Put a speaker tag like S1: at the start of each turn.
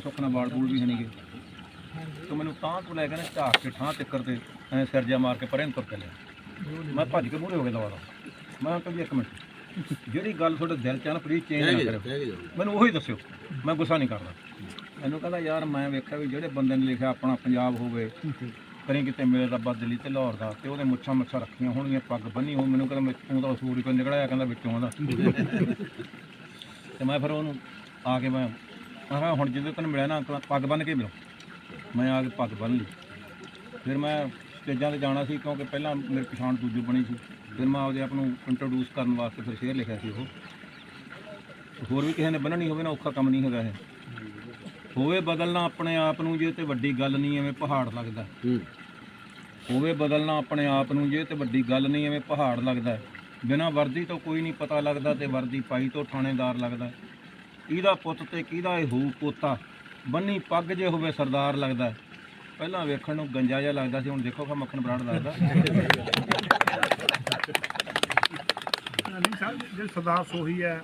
S1: ਸੁੱਖਣਾ ਬਾਲ ਬੂਲ ਵੀ ਹੈ ਨਹੀਂਗੇ ਤੇ ਮੈਨੂੰ ਤਾਂ ਤੋਂ ਲੈ ਕੇ ਨਾ ਝਾਕ ਕੇ ਠਾਂ ਚੱਕਰ ਤੇ ਐ ਸਿਰ ਮਾਰ ਕੇ ਪਰੇ ਨੂੰ ਤੁਰ ਚੱਲਿਆ ਮੈਂ ਭੱਜ ਕੇ ਮੂਹਰੇ ਹੋ ਗਿਆ ਦਵਾ ਦਾ ਮੈਂ ਕਿਹਾ ਜੀ ਇੱਕ ਮਿੰਟ। ਜਿਹੜੀ ਗੱਲ ਤੁਹਾਡੇ ਦਿਲ ਚ ਆ ਨਾ ਪਲੀਜ਼ ਚੇਂਜ ਨਾ ਕਰਿਓ। ਮੈਨੂੰ ਉਹੀ ਦੱਸਿਓ। ਮੈਂ ਗੁੱਸਾ ਨਹੀਂ ਕਰਦਾ। ਮੈਨੂੰ ਕਹਿੰਦਾ ਯਾਰ ਮੈਂ ਵੇਖਿਆ ਵੀ ਜਿਹੜੇ ਬੰਦੇ ਨੇ ਲਿਖਿਆ ਆਪਣਾ ਪੰਜਾਬ ਹੋਵੇ ਕਰੀ ਕਿਤੇ ਮੇਰੇ ਰੱਬਾ ਦਿੱਲੀ ਤੇ ਲਾਹੌਰ ਦਾ ਤੇ ਉਹਦੇ ਮੁੱਛਾਂ ਮੁੱਛਾਂ ਰੱਖੀਆਂ ਹੋਣਗੀਆਂ ਪੱਗ ਬੰਨੀ ਹੋ ਮੈਨੂੰ ਕਹਿੰਦਾ ਤੂੰ ਤਾਂ ਸੂਰੀ ਕੋਈ ਨਿਕਲਿਆ ਕਹਿੰਦਾ ਵਿੱਚੋਂ ਉਹਦਾ ਤੇ ਮੈਂ ਫਿਰ ਉਹਨੂੰ ਆ ਕੇ ਮੈਂ ਕਿਹਾ ਹੁਣ ਜਦੋਂ ਤੈਨੂੰ ਮਿਲਿਆ ਨਾ ਅੰਕਲ ਪੱਗ ਬੰਨ ਕੇ ਮਿਲੋ। ਮੈਂ ਆ ਕੇ ਪੱਗ ਬੰਨ ਲਈ। ਫਿਰ ਮੈਂ ਸਟੇਜਾਂ ਤੇ ਜਾਣਾ ਸੀ ਕਿਉਂਕਿ ਪਹਿਲਾਂ ਮੇਰੀ ਪਛਾਣ ਦੂਜੀ ਬਣੀ ਸੀ। ਫਿਰ ਮੈਂ ਆਪਦੇ ਆਪ ਨੂੰ ਇੰਟਰੋਡਿਊਸ ਕਰਨ ਵਾਸਤੇ ਫਿਰ ਸ਼ੇਅਰ ਲਿਖਿਆ ਸੀ ਉਹ। ਹੋਰ ਵੀ ਕਿਸੇ ਨੇ ਬੰਨਣੀ ਹੋਵੇ ਨਾ ਔਖਾ ਕੰਮ ਨਹੀਂ ਹੈਗਾ ਇਹ। ਹੋਵੇ ਬਦਲਣਾ ਆਪਣੇ ਆਪ ਨੂੰ ਜੇ ਤੇ ਵੱਡੀ ਗੱਲ ਨਹੀਂ ਐਵੇਂ ਪਹਾੜ ਲੱਗਦਾ। ਹੋਵੇ ਬਦਲਣਾ ਆਪਣੇ ਆਪ ਨੂੰ ਜੇ ਤੇ ਵੱਡੀ ਗੱਲ ਨਹੀਂ ਐਵੇਂ ਪਹਾੜ ਲੱਗਦਾ। ਬਿਨਾਂ ਵਰਦੀ ਤੋਂ ਕੋਈ ਨਹੀਂ ਪਤਾ ਲੱਗਦਾ ਤੇ ਵਰਦੀ ਪਾਈ ਤੋਂ ਥਾਣੇਦਾਰ ਲੱਗਦਾ। ਕਿਹਦਾ ਪੁੱਤ ਤੇ ਕਿਹਦਾ ਇਹ ਹੂ ਪੋਤਾ? ਬੰਨੀ ਪੱਗ ਜੇ ਹੋਵੇ ਸਰਦਾਰ ਲੱਗਦਾ। ਪਹਿਲਾਂ ਵੇਖਣ ਨੂੰ ਗੰਜਾ ਜਿਹਾ ਲੱਗਦਾ ਸੀ, ਹੁਣ ਦੇਖੋ ਖਾ ਮੱਖਣ ਬਰਾੜ ਲੱਗਦਾ।
S2: ਨਹੀਂ ਸਾਹਿਬ ਜਿਹੜੇ ਸਰਦਾਰ ਸੋਹੀ ਹੈ